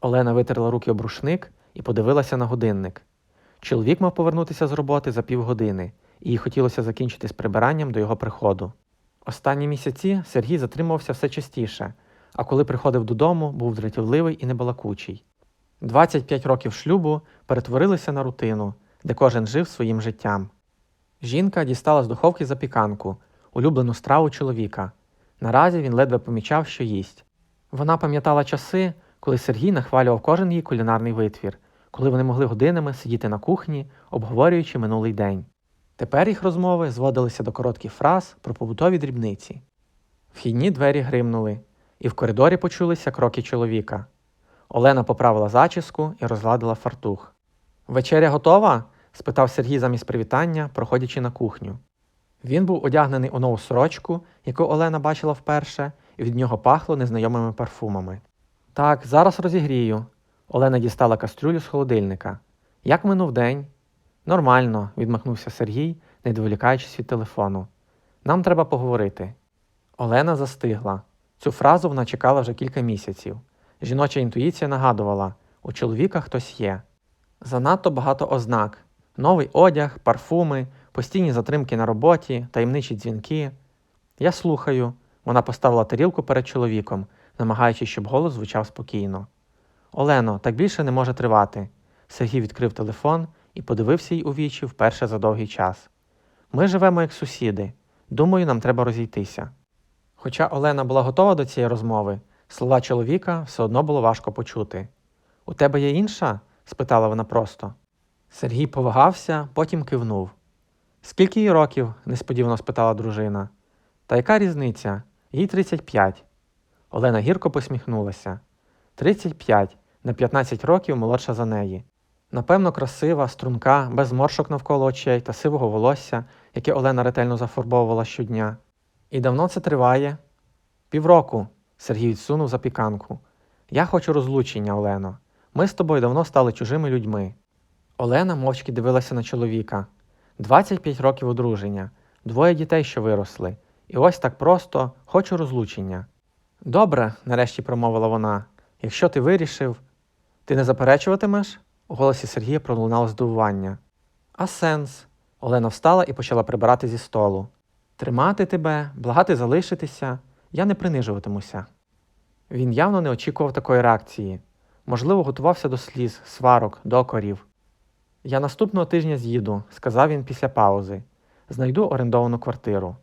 Олена витерла руки об рушник і подивилася на годинник. Чоловік мав повернутися з роботи за півгодини, і їй хотілося закінчити з прибиранням до його приходу. Останні місяці Сергій затримувався все частіше, а коли приходив додому, був дратівливий і небалакучий. 25 років шлюбу перетворилися на рутину, де кожен жив своїм життям. Жінка дістала з духовки запіканку, улюблену страву чоловіка. Наразі він ледве помічав, що їсть. Вона пам'ятала часи, коли Сергій нахвалював кожен її кулінарний витвір, коли вони могли годинами сидіти на кухні, обговорюючи минулий день. Тепер їх розмови зводилися до коротких фраз про побутові дрібниці. Вхідні двері гримнули, і в коридорі почулися кроки чоловіка. Олена поправила зачіску і розгладила фартух. Вечеря готова? спитав Сергій замість привітання, проходячи на кухню. Він був одягнений у нову сорочку, яку Олена бачила вперше, і від нього пахло незнайомими парфумами. Так, зараз розігрію. Олена дістала кастрюлю з холодильника. Як минув день? Нормально, відмахнувся Сергій, не відволікаючись від телефону. Нам треба поговорити. Олена застигла. Цю фразу вона чекала вже кілька місяців. Жіноча інтуїція нагадувала у чоловіка хтось є. Занадто багато ознак: новий одяг, парфуми, постійні затримки на роботі, таємничі дзвінки. Я слухаю. Вона поставила тарілку перед чоловіком, намагаючись, щоб голос звучав спокійно. Олено, так більше не може тривати. Сергій відкрив телефон і подивився їй у вічі вперше за довгий час. Ми живемо як сусіди. Думаю, нам треба розійтися. Хоча Олена була готова до цієї розмови, слова чоловіка все одно було важко почути. У тебе є інша? спитала вона просто. Сергій повагався, потім кивнув. Скільки їй років? несподівано спитала дружина. Та яка різниця? Їй 35. Олена гірко посміхнулася. 35, на 15 років молодша за неї. Напевно, красива, струнка, без зморшок навколо очей та сивого волосся, яке Олена ретельно зафарбовувала щодня. І давно це триває? Півроку. Сергій відсунув запіканку. Я хочу розлучення, Олено. Ми з тобою давно стали чужими людьми. Олена мовчки дивилася на чоловіка. 25 років одруження, двоє дітей, що виросли, і ось так просто хочу розлучення. Добре, нарешті промовила вона. Якщо ти вирішив, ти не заперечуватимеш? У голосі Сергія пролунало здивування. А сенс? Олена встала і почала прибирати зі столу. Тримати тебе, благати залишитися, я не принижуватимуся. Він явно не очікував такої реакції. Можливо, готувався до сліз, сварок, докорів. Я наступного тижня з'їду, сказав він після паузи. Знайду орендовану квартиру.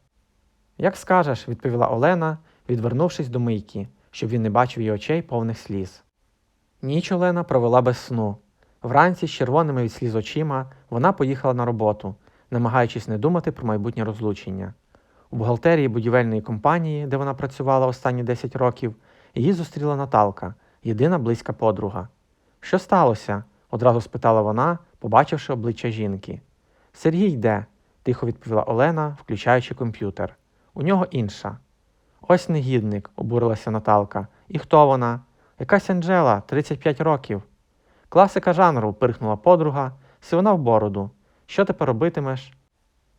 Як скажеш, відповіла Олена, відвернувшись до мийки, щоб він не бачив її очей повних сліз. Ніч Олена провела без сну. Вранці з червоними від сліз очима вона поїхала на роботу, намагаючись не думати про майбутнє розлучення. У бухгалтерії будівельної компанії, де вона працювала останні 10 років, її зустріла Наталка, єдина близька подруга. Що сталося? одразу спитала вона, побачивши обличчя жінки. Сергій йде, тихо відповіла Олена, включаючи комп'ютер. У нього інша. Ось негідник, обурилася Наталка. І хто вона? Якась Анджела, 35 років. Класика жанру, пирхнула подруга, сивина в бороду. Що тепер робитимеш?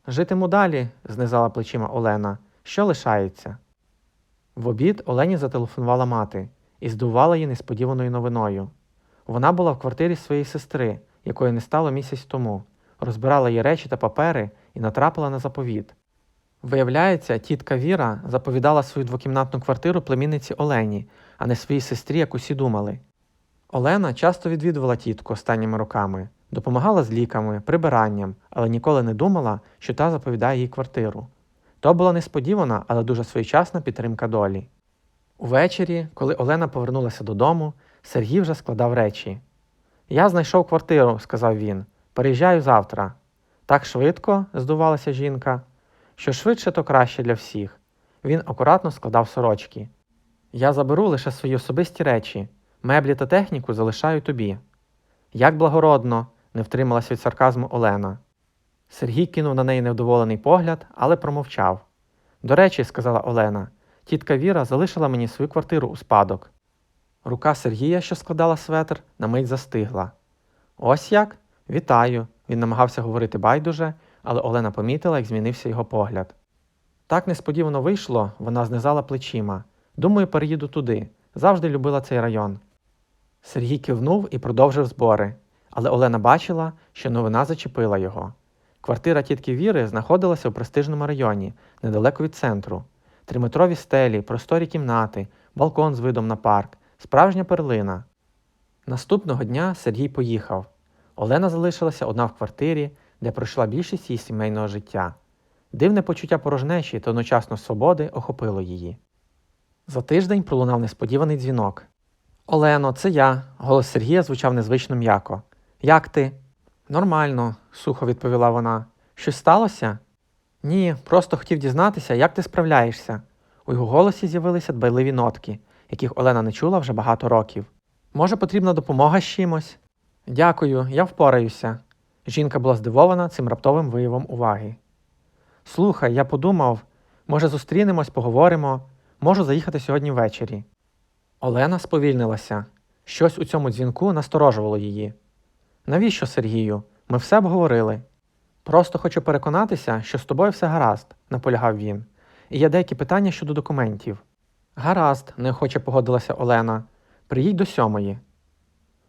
Житиму далі, знизала плечима Олена. Що лишається? В обід Олені зателефонувала мати і здивувала її несподіваною новиною. Вона була в квартирі своєї сестри, якої не стало місяць тому, розбирала її речі та папери і натрапила на заповіт. Виявляється, тітка Віра заповідала свою двокімнатну квартиру племінниці Олені, а не своїй сестрі, як усі думали. Олена часто відвідувала тітку останніми роками, допомагала з ліками, прибиранням, але ніколи не думала, що та заповідає їй квартиру. То була несподівана, але дуже своєчасна підтримка долі. Увечері, коли Олена повернулася додому, Сергій вже складав речі. Я знайшов квартиру, сказав він. Переїжджаю завтра. Так швидко, здувалася жінка. Що швидше, то краще для всіх. Він акуратно складав сорочки. Я заберу лише свої особисті речі, меблі та техніку залишаю тобі. Як благородно, не втрималась від сарказму Олена. Сергій кинув на неї невдоволений погляд, але промовчав. До речі, сказала Олена, тітка Віра залишила мені свою квартиру у спадок. Рука Сергія, що складала светр, на мить застигла. Ось як? Вітаю. Він намагався говорити байдуже, але Олена помітила, як змінився його погляд. Так несподівано вийшло, вона знизала плечима. Думаю, переїду туди. Завжди любила цей район. Сергій кивнув і продовжив збори, але Олена бачила, що новина зачепила його. Квартира тітки Віри знаходилася у престижному районі, недалеко від центру. Триметрові стелі, просторі кімнати, балкон з видом на парк, справжня перлина. Наступного дня Сергій поїхав. Олена залишилася одна в квартирі, де пройшла більшість її сімейного життя. Дивне почуття порожнечі та одночасно свободи охопило її. За тиждень пролунав несподіваний дзвінок. Олено, це я. Голос Сергія звучав незвично м'яко. Як ти? Нормально, сухо відповіла вона. Щось сталося? Ні, просто хотів дізнатися, як ти справляєшся. У його голосі з'явилися дбайливі нотки, яких Олена не чула вже багато років. Може, потрібна допомога з чимось? Дякую, я впораюся. Жінка була здивована цим раптовим виявом уваги. Слухай, я подумав, може, зустрінемось, поговоримо, можу заїхати сьогодні ввечері. Олена сповільнилася. Щось у цьому дзвінку насторожувало її. Навіщо, Сергію? Ми все обговорили. Просто хочу переконатися, що з тобою все гаразд, наполягав він. І є деякі питання щодо документів. Гаразд, неохоче погодилася Олена. Приїдь до сьомої.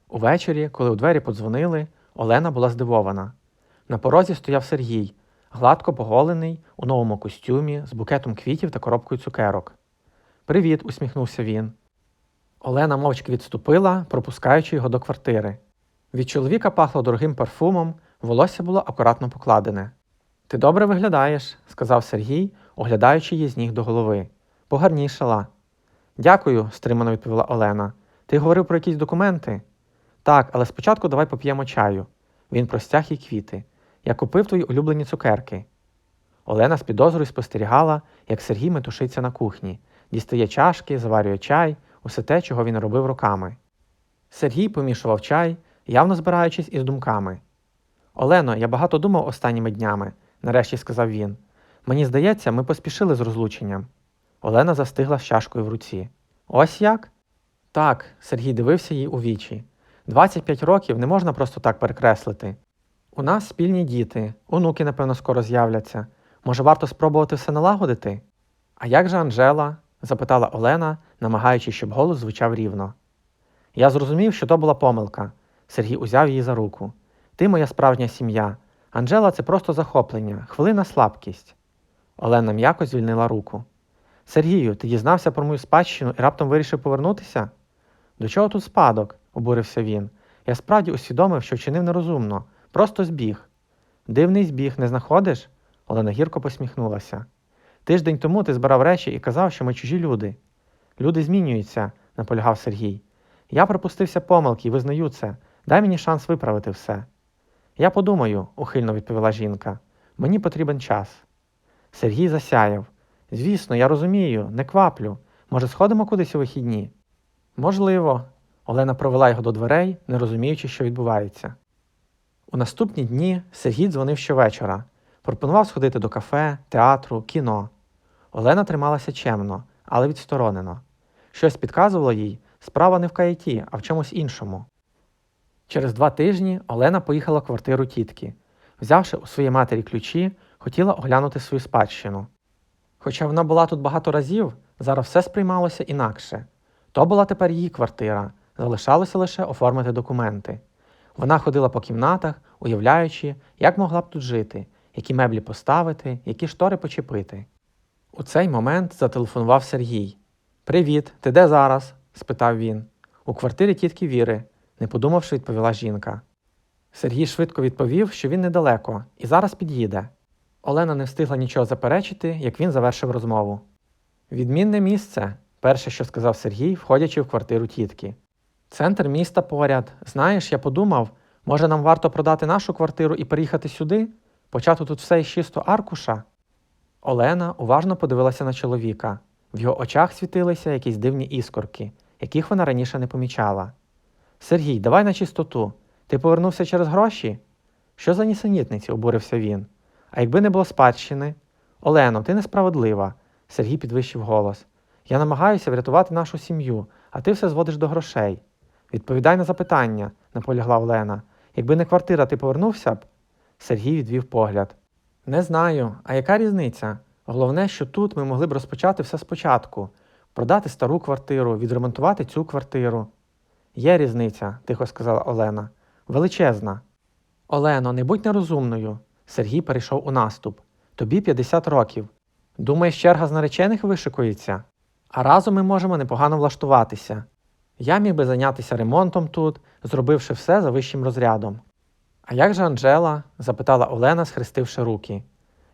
Увечері, коли у двері подзвонили, Олена була здивована. На порозі стояв Сергій, гладко поголений, у новому костюмі, з букетом квітів та коробкою цукерок. Привіт, усміхнувся він. Олена мовчки відступила, пропускаючи його до квартири. Від чоловіка пахло дорогим парфумом, волосся було акуратно покладене. Ти добре виглядаєш, сказав Сергій, оглядаючи її з ніг до голови. Погарнішала. Дякую, стримано відповіла Олена. Ти говорив про якісь документи? Так, але спочатку давай поп'ємо чаю. Він простяг їй квіти. Я купив твої улюблені цукерки. Олена з підозрою спостерігала, як Сергій метушиться на кухні, дістає чашки, заварює чай, усе те, чого він робив роками. Сергій помішував чай, явно збираючись із думками. Олено, я багато думав останніми днями, нарешті сказав він. Мені здається, ми поспішили з розлученням. Олена застигла з чашкою в руці. Ось як? Так, Сергій дивився їй у вічі. 25 років не можна просто так перекреслити. У нас спільні діти, онуки, напевно, скоро з'являться. Може, варто спробувати все налагодити? А як же Анжела? запитала Олена, намагаючись, щоб голос звучав рівно. Я зрозумів, що то була помилка. Сергій узяв її за руку. Ти моя справжня сім'я. Анжела це просто захоплення, хвилина слабкість. Олена м'яко звільнила руку. Сергію, ти дізнався про мою спадщину і раптом вирішив повернутися? До чого тут спадок? Обурився він. Я справді усвідомив, що вчинив нерозумно, просто збіг. Дивний збіг, не знаходиш? Олена гірко посміхнулася. Тиждень тому ти збирав речі і казав, що ми чужі люди. Люди змінюються, наполягав Сергій. Я припустився помилки і визнаю це. Дай мені шанс виправити все. Я подумаю, ухильно відповіла жінка. Мені потрібен час. Сергій засяяв. Звісно, я розумію, не кваплю. Може, сходимо кудись у вихідні? Можливо. Олена провела його до дверей, не розуміючи, що відбувається. У наступні дні Сергій дзвонив щовечора, пропонував сходити до кафе, театру, кіно. Олена трималася чемно, але відсторонено. Щось підказувало їй, справа не в каяті, а в чомусь іншому. Через два тижні Олена поїхала в квартиру тітки. Взявши у своїй матері ключі, хотіла оглянути свою спадщину. Хоча вона була тут багато разів, зараз все сприймалося інакше. То була тепер її квартира, залишалося лише оформити документи. Вона ходила по кімнатах, уявляючи, як могла б тут жити, які меблі поставити, які штори почепити. У цей момент зателефонував Сергій. Привіт, ти де зараз? спитав він. У квартирі тітки Віри, не подумавши, відповіла жінка. Сергій швидко відповів, що він недалеко і зараз під'їде. Олена не встигла нічого заперечити, як він завершив розмову. Відмінне місце, перше, що сказав Сергій, входячи в квартиру тітки. Центр міста поряд. Знаєш, я подумав, може нам варто продати нашу квартиру і переїхати сюди, почати тут все із чисто аркуша. Олена уважно подивилася на чоловіка. В його очах світилися якісь дивні іскорки, яких вона раніше не помічала. Сергій, давай на чистоту. Ти повернувся через гроші? Що за нісенітниці? обурився він. А якби не було спадщини? Олено, ти несправедлива. Сергій підвищив голос. Я намагаюся врятувати нашу сім'ю, а ти все зводиш до грошей. Відповідай на запитання, наполягла Олена. Якби не квартира, ти повернувся б? Сергій відвів погляд. Не знаю, а яка різниця? Головне, що тут ми могли б розпочати все спочатку, продати стару квартиру, відремонтувати цю квартиру. Є різниця, тихо сказала Олена. Величезна. Олено, не будь нерозумною. Сергій перейшов у наступ. Тобі 50 років. Думаєш, черга з наречених вишикується? А разом ми можемо непогано влаштуватися. Я міг би зайнятися ремонтом тут, зробивши все за вищим розрядом. А як же Анжела? запитала Олена, схрестивши руки.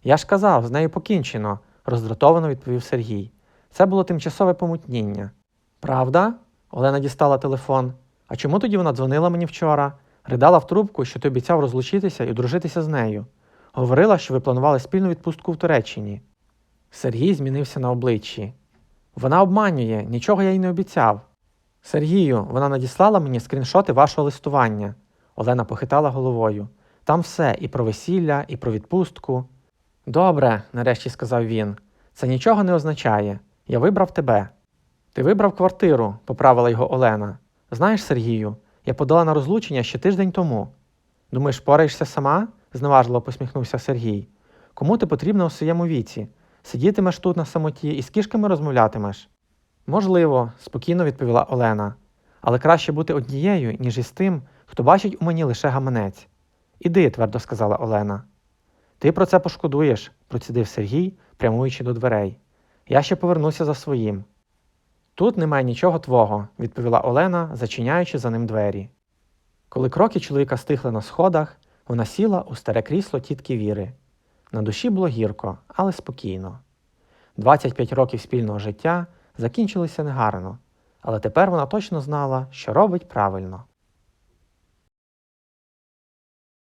Я ж казав, з нею покінчено, роздратовано відповів Сергій. Це було тимчасове помутніння. Правда? Олена дістала телефон. А чому тоді вона дзвонила мені вчора? Ридала в трубку, що ти обіцяв розлучитися і одружитися з нею. Говорила, що ви планували спільну відпустку в Туреччині. Сергій змінився на обличчі. Вона обманює, нічого я їй не обіцяв. Сергію, вона надіслала мені скріншоти вашого листування. Олена похитала головою. Там все і про весілля, і про відпустку. Добре, нарешті сказав він. Це нічого не означає. Я вибрав тебе. Ти вибрав квартиру, поправила його Олена. Знаєш, Сергію, я подала на розлучення ще тиждень тому. Думаєш, пораєшся сама? зневажливо посміхнувся Сергій. Кому ти потрібна у своєму віці? Сидітимеш тут на самоті і з кішками розмовлятимеш? Можливо, спокійно відповіла Олена. Але краще бути однією, ніж із тим, хто бачить у мені лише гаманець. Іди, твердо сказала Олена. Ти про це пошкодуєш, процідив Сергій, прямуючи до дверей. Я ще повернуся за своїм. Тут немає нічого твого, відповіла Олена, зачиняючи за ним двері. Коли кроки чоловіка стихли на сходах, вона сіла у старе крісло тітки Віри. На душі було гірко, але спокійно. 25 років спільного життя закінчилися негарно, але тепер вона точно знала, що робить правильно.